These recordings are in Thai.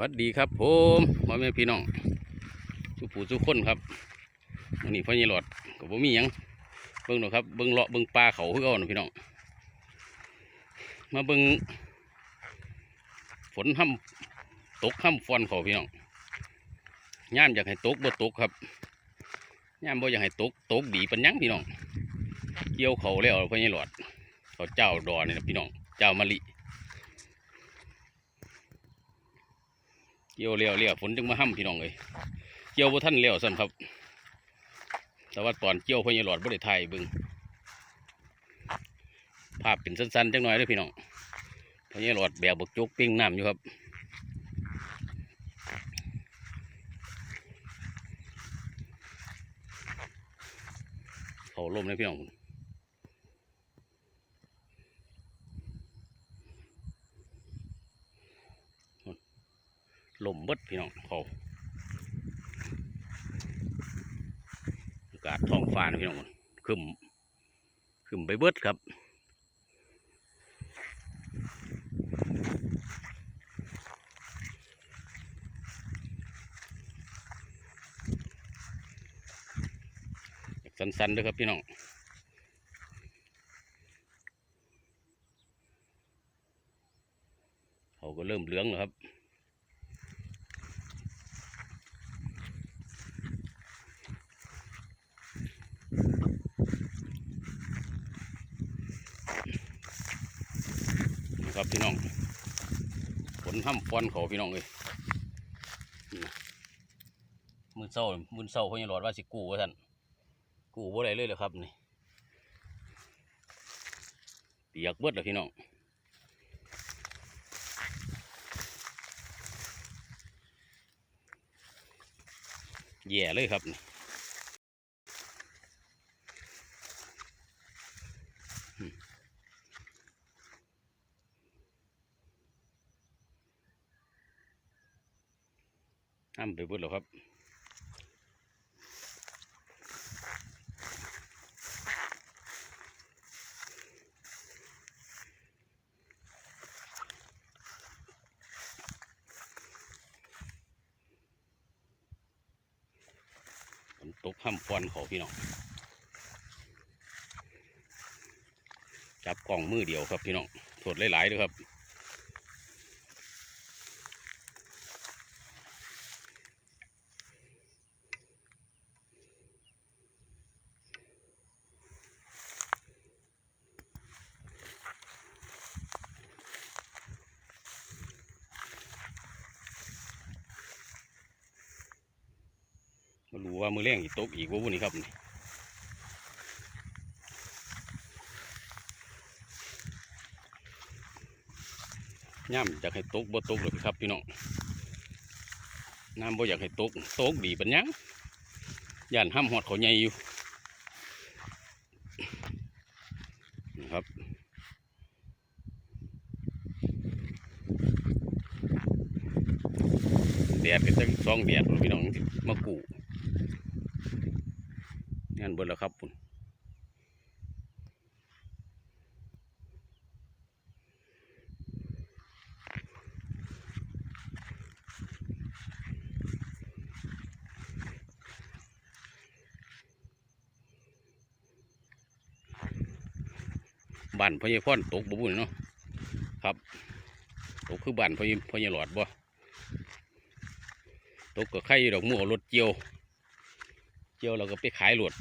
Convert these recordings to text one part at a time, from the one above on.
วัดดีครับผมพ่อแม่พี่น้องทุผู้ทุคนครับวันนี้พ่อใหญ่หลอดก็บ่มียังเบิ่งหนอยครับเบิ่งเลาะเบิ่งปลาเขาคือเก่านะพี่น้องมาเบิ่งฝนห้ำตกห้ำฟอนเขาพี่น้องย่ามอยากให้ตกบ่ตกครับย่ามบ่อยากให้ตกตกดีปัญญังพี่น้องเกี่ยวเขาแล้วพ่อใหญ่หลอดเขาเจ้าดอนี่นะพี่น้องเจ้ามะลิ เกี่ยวเลี้ยวเลี้ยวฝนจึงมาห้ำพี่น้องเลยเกี่ยวบ่ท่านเลี้ยวซ้ำครับ แต่ว่าตอนเกี่ยวพญาหลอดบ่ได้ถ่ายบิ่งภาพเป็นสั้นๆจังหน่อยเด้อพี่น้องพญาหลอดแบกบกจกปิ้งน้ำอยู่ครับเขาลมเลยพี่น้อง ลมเบิดพี่น้องเขาอากาศท้องฟ้านะพี่น้องขึ้นขึ้นไปเบิดครับสั้นๆเด้วยครับพี่น้องเขาก็เริ่มเหลืองแล้วครับ ครับพี่น้องฝนห้ำฟอนเขาพี่น้องเลยมือเศร้ามือเศร้าเขายังหลอดว่าสิกู้ว่าท่านกู้บ่ได้เลยเลยครับนี่เปียกเบิดเลยพี่น้องแย่เลยครับนี่ ห้ำไปเบิดแล้วครับตกห้ำฟอนขาพี่น้อง จับกล่องมือเดียวครับพี่น้องโทษหลายๆด้วยครับ มารู้ว่ามือแรงอีกตกอีกว่าวุ้นี่ครับนี่ย่ำอยากให้ตกบ่ตกเลยครับพี่น้องน้ำบ่อยากให้ตกตกดีปัญญังย่านห้ำหอดเขาใหญ่อยู่นี่ครับแดดก็จะสองแดดพี่น้องมากู งานเบิดแล้วครับปุ่นบ้านพญพรตกบุบุญเนาะครับตกคือบ้านพญพญหลอดบ่ตกก็ไข่ดอกมูเอารถเจียว จียวเราก็ไปขายหลวด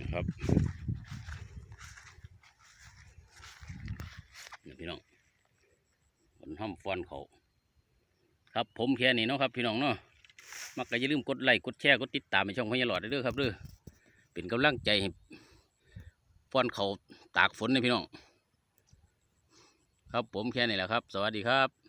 นะครับพี่น้องฝนห้ำฟอนเขาครับผมแค่นี้เนาะครับพี่น้องเนาะ มักก็อย่าลืมกดไลค์กดแชร์กดติดตามในช่องพญาหลอดด้วยเด้อครับเด้อเป็นกำลังใจให้ฟ้อนเขาตากฝนนะพี่น้อง ครับผมแค่นี้แหละครับ สวัสดีครับ